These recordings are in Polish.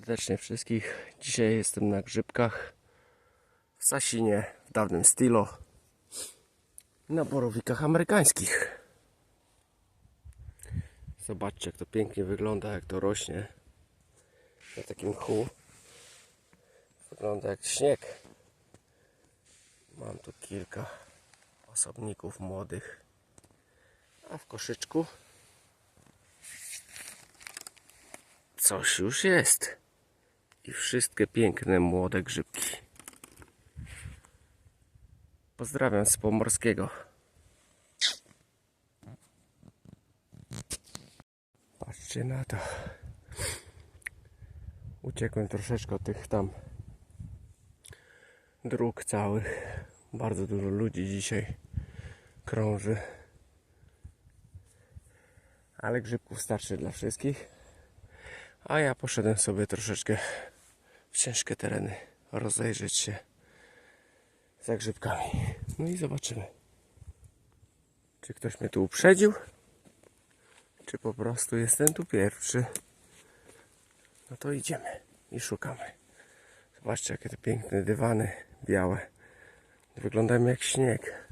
serdecznie wszystkich. Dzisiaj jestem na grzybkach w Sasinie, w dawnym stylu, na borowikach amerykańskich. Zobaczcie, jak to pięknie wygląda, jak to rośnie na takim mchu. Wygląda jak śnieg. Mam tu kilka osobników młodych, a w koszyczku coś już jest. I wszystkie piękne młode grzybki. Pozdrawiam z Pomorskiego. Patrzcie na to. Uciekłem troszeczkę od tych tam dróg całych. Bardzo dużo ludzi dzisiaj krąży. Ale grzybków starczy dla wszystkich. A ja poszedłem sobie troszeczkę w ciężkie tereny rozejrzeć się za grzybkami. No i zobaczymy, czy ktoś mnie tu uprzedził, czy po prostu jestem tu pierwszy. No to idziemy i szukamy. Zobaczcie, jakie te piękne dywany białe. Wyglądają jak śnieg.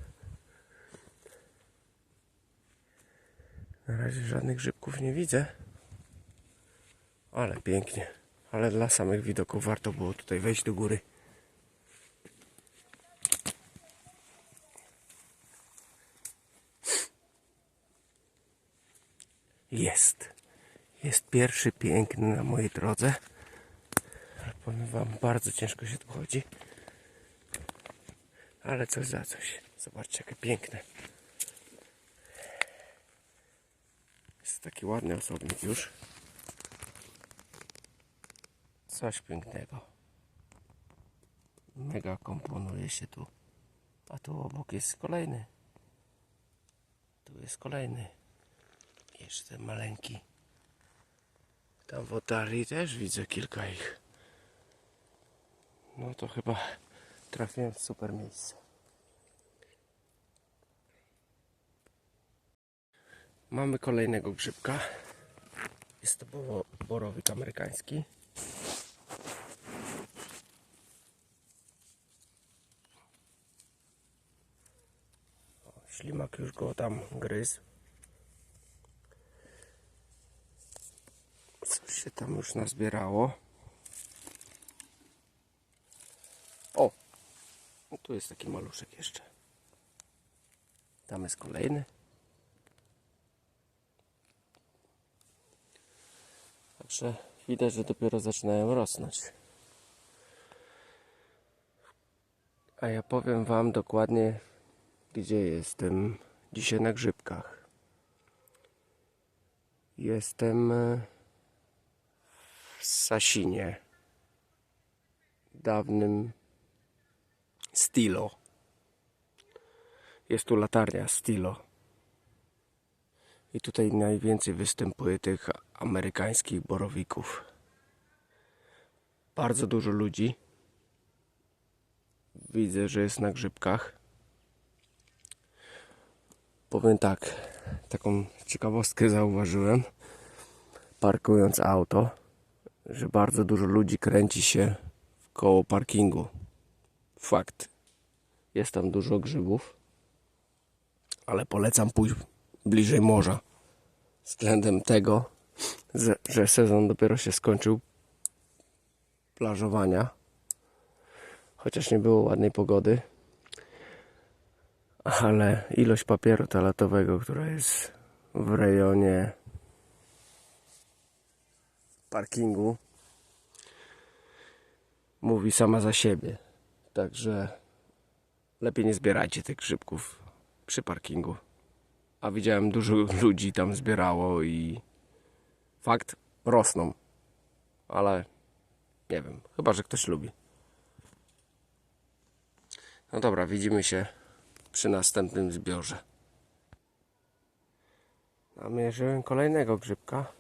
Na razie żadnych grzybków nie widzę. Ale pięknie. Ale dla samych widoków warto było tutaj wejść do góry. Jest. Jest pierwszy piękny na mojej drodze. Ale powiem wam, bardzo ciężko się tu chodzi. Ale coś za coś. Zobaczcie, jakie piękne. Jest taki ładny osobnik już. Coś pięknego. Mega komponuje się tu. A tu obok jest kolejny. Tu jest kolejny. Jeszcze maleńki. Tam w oddali też widzę kilka ich. No to chyba trafiłem w super miejsce. Mamy kolejnego grzybka. Jest to bo- borowik amerykański. Ślimak już go tam gryzł. Coś się tam już nazbierało. O! No tu jest taki maluszek jeszcze. Tam jest kolejny. Także widać, że dopiero zaczynają rosnąć. A ja powiem Wam dokładnie, gdzie jestem dzisiaj na grzybkach. Jestem e, w Sasinie, dawnym Stilo. Jest tu latarnia Stilo. I tutaj najwięcej występuje tych amerykańskich borowików. Bardzo dużo ludzi. Widzę, że jest na grzybkach. Powiem tak, taką ciekawostkę zauważyłem, parkując auto, że bardzo dużo ludzi kręci się koło parkingu. Fakt. Jest tam dużo grzybów, ale polecam pójść bliżej morza. Względem tego, że, sezon dopiero się skończył plażowania, chociaż nie było ładnej pogody, ale ilość papieru toaletowego, która jest w rejonie parkingu, mówi sama za siebie. Także lepiej nie zbierajcie tych grzybków przy parkingu. A widziałem dużo ludzi tam zbierało i fakt rosną. Ale nie wiem, chyba że ktoś lubi. No dobra, widzimy się przy następnym zbiorze. Namierzyłem kolejnego grzybka.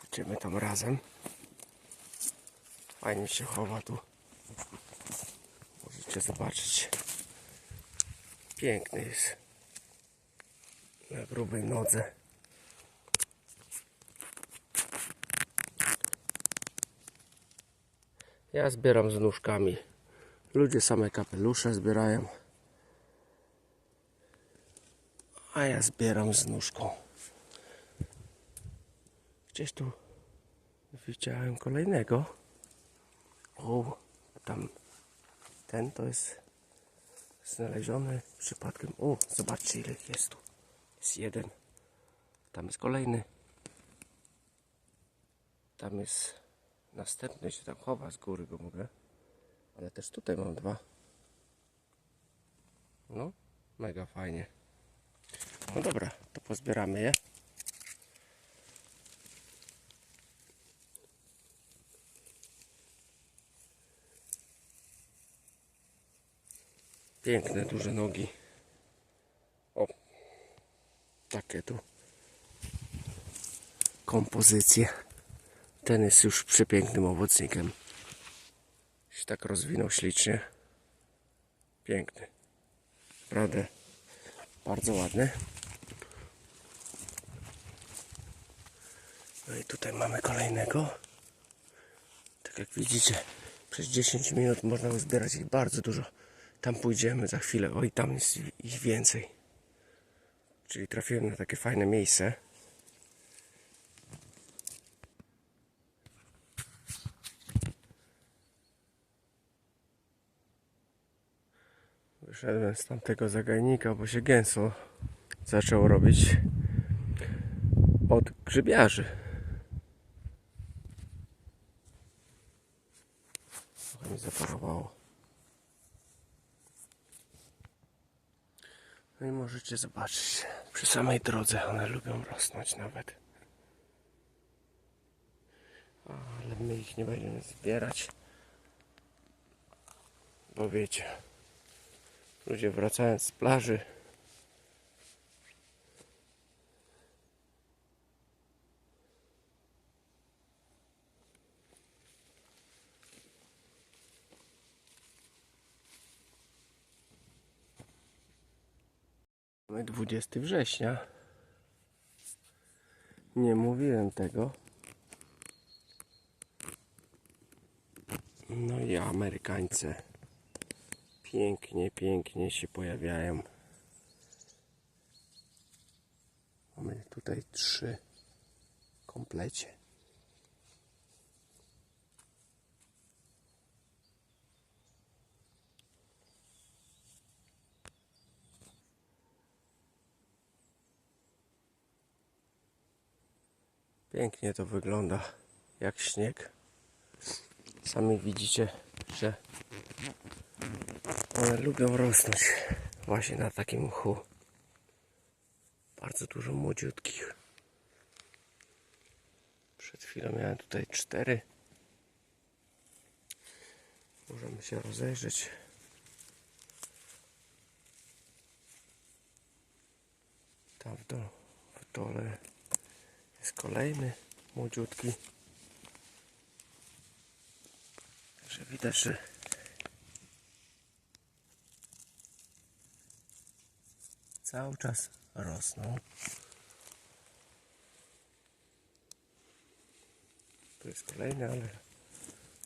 Pójdziemy tam razem. Fajnie się chowa tu. Możecie zobaczyć. Piękny jest. Na grubej nodze. Ja zbieram z nóżkami. Ludzie same kapelusze zbierają. A ja zbieram z nóżką. Gdzieś tu widziałem kolejnego. O, tam ten to jest znaleziony przypadkiem. O, zobaczcie ile jest tu. Jest jeden. Tam jest kolejny. Tam jest następny się tam chowa z góry go mogę. Ale też tutaj mam dwa. No, mega fajnie. No dobra, to pozbieramy je. Piękne, duże nogi. O, takie tu kompozycje. Ten jest już przepięknym owocnikiem. Się tak rozwinął ślicznie. Piękny. Naprawdę bardzo ładny. No i tutaj mamy kolejnego. Tak jak widzicie, przez 10 minut można uzbierać ich bardzo dużo. Tam pójdziemy za chwilę. Oj, tam jest ich więcej. Czyli trafiłem na takie fajne miejsce. Wyszedłem z tamtego zagajnika, bo się gęsto zaczął robić od grzybiarzy. Trochę mi zaporowało. No i możecie zobaczyć, przy samej drodze one lubią rosnąć nawet. Ale my ich nie będziemy zbierać, bo wiecie, ludzie wracając z plaży Mamy 20 września. Nie mówiłem tego. No i Amerykańcy pięknie, pięknie się pojawiają. Mamy tutaj trzy komplecie. Pięknie to wygląda jak śnieg. Sami widzicie, że one lubią rosnąć właśnie na takim mchu. Bardzo dużo młodziutkich. Przed chwilą miałem tutaj cztery. Możemy się rozejrzeć. Tam w, do, w dole jest kolejny młodziutki. Także widać, że cały czas rosną. Tu jest kolejny, ale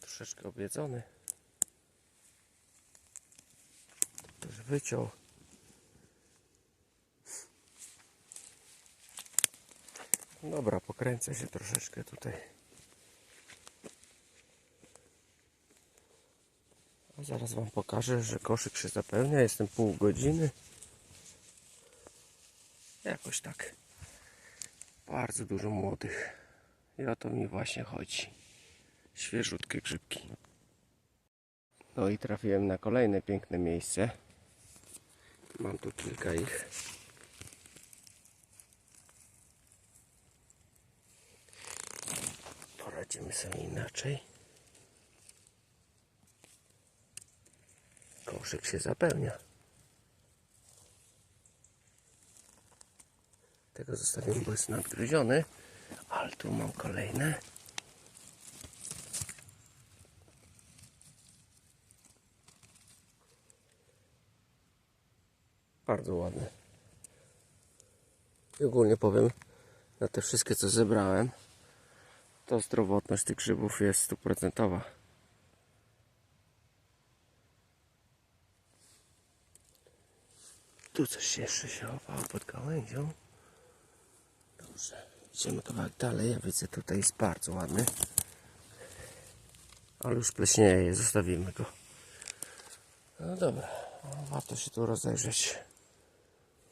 troszeczkę objedzony. Też wyciął. Dobra, pokręcę się troszeczkę tutaj. A zaraz Wam pokażę, że koszyk się zapełnia. Jestem pół godziny. Jakoś tak. Bardzo dużo młodych. I o to mi właśnie chodzi. Świeżutkie grzybki. No i trafiłem na kolejne piękne miejsce. Mam tu kilka ich. Poradzimy sobie inaczej. Koszyk się zapełnia. Tego zostawiam, bo jest nadgryziony. Ale tu mam kolejne. Bardzo ładne. I ogólnie powiem, na te wszystkie co zebrałem, to zdrowotność tych grzybów jest stuprocentowa. Tu coś jeszcze się chowało pod gałęzią. Dobrze, idziemy kawałek dalej. Ja widzę tutaj jest bardzo ładny. Ale już pleśnieje, zostawimy go. No dobra, warto się tu rozejrzeć.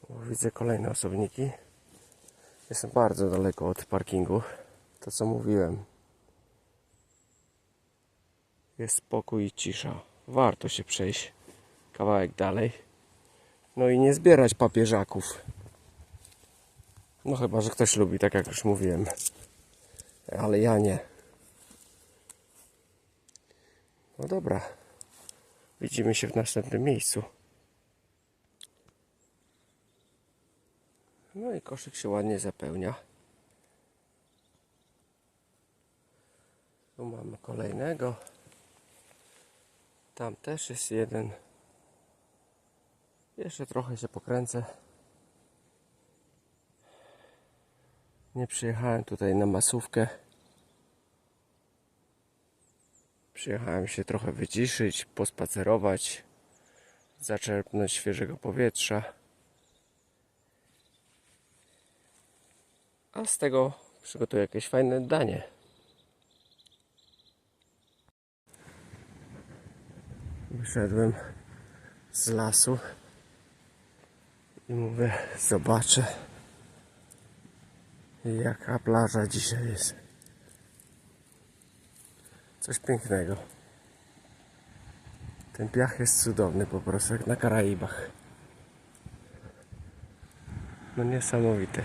Bo widzę kolejne osobniki. Jestem bardzo daleko od parkingu. To co mówiłem. Jest spokój i cisza. Warto się przejść kawałek dalej. No i nie zbierać papieżaków. No chyba, że ktoś lubi, tak jak już mówiłem. Ale ja nie. No dobra. Widzimy się w następnym miejscu. No i koszyk się ładnie zapełnia. Tu mamy kolejnego. Tam też jest jeden. Jeszcze trochę się pokręcę. Nie przyjechałem tutaj na masówkę. Przyjechałem się trochę wyciszyć, pospacerować, zaczerpnąć świeżego powietrza. A z tego przygotuję jakieś fajne danie. Wyszedłem z lasu i mówię, zobaczę jaka plaża dzisiaj jest. Coś pięknego. Ten piach jest cudowny po prostu, jak na Karaibach. No niesamowite.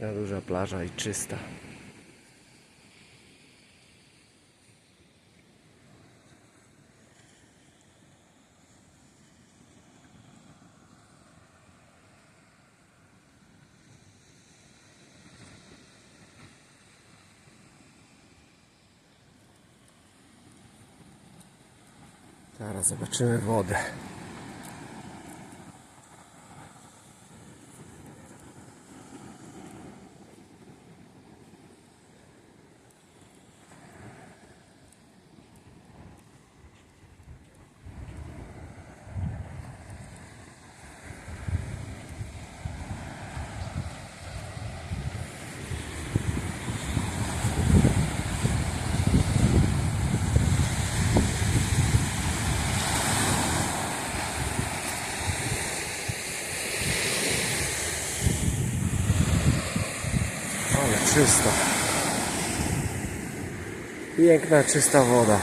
Piękna, duża plaża i czysta. Zaraz zobaczymy wodę. Ale czysto. Piękna, czysta woda.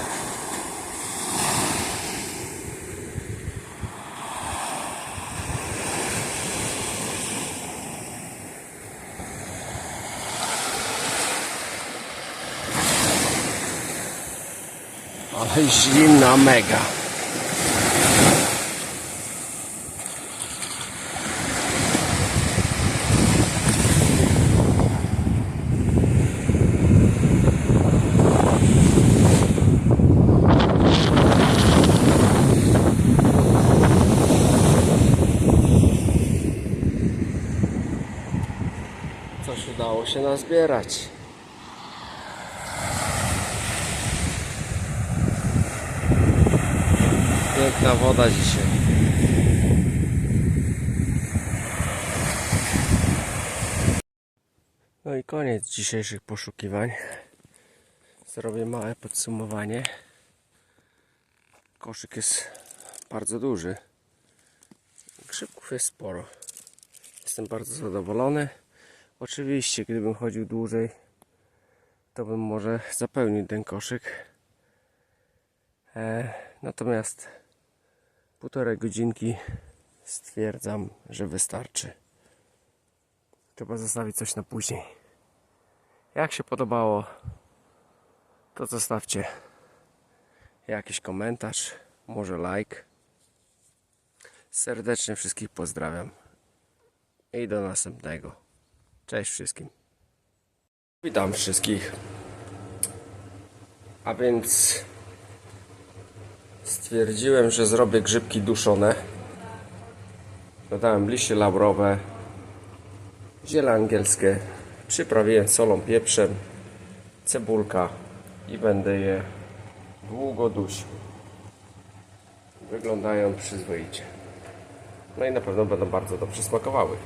Ale zimna mega. Coś udało się nazbierać. Piękna woda dzisiaj. No i koniec dzisiejszych poszukiwań. Zrobię małe podsumowanie. Koszyk jest bardzo duży. Grzybków jest sporo. Jestem bardzo zadowolony. Oczywiście, gdybym chodził dłużej, to bym może zapełnił ten koszyk. E, natomiast półtorej godzinki stwierdzam, że wystarczy. Trzeba zostawić coś na później. Jak się podobało, to zostawcie jakiś komentarz, może like. Serdecznie wszystkich pozdrawiam i do następnego. Cześć wszystkim. Witam wszystkich. A więc stwierdziłem, że zrobię grzybki duszone. Dodałem liście laurowe, ziele angielskie, przyprawiłem solą, pieprzem, cebulka i będę je długo dusił. Wyglądają przyzwoicie. No i na pewno będą bardzo dobrze smakowały.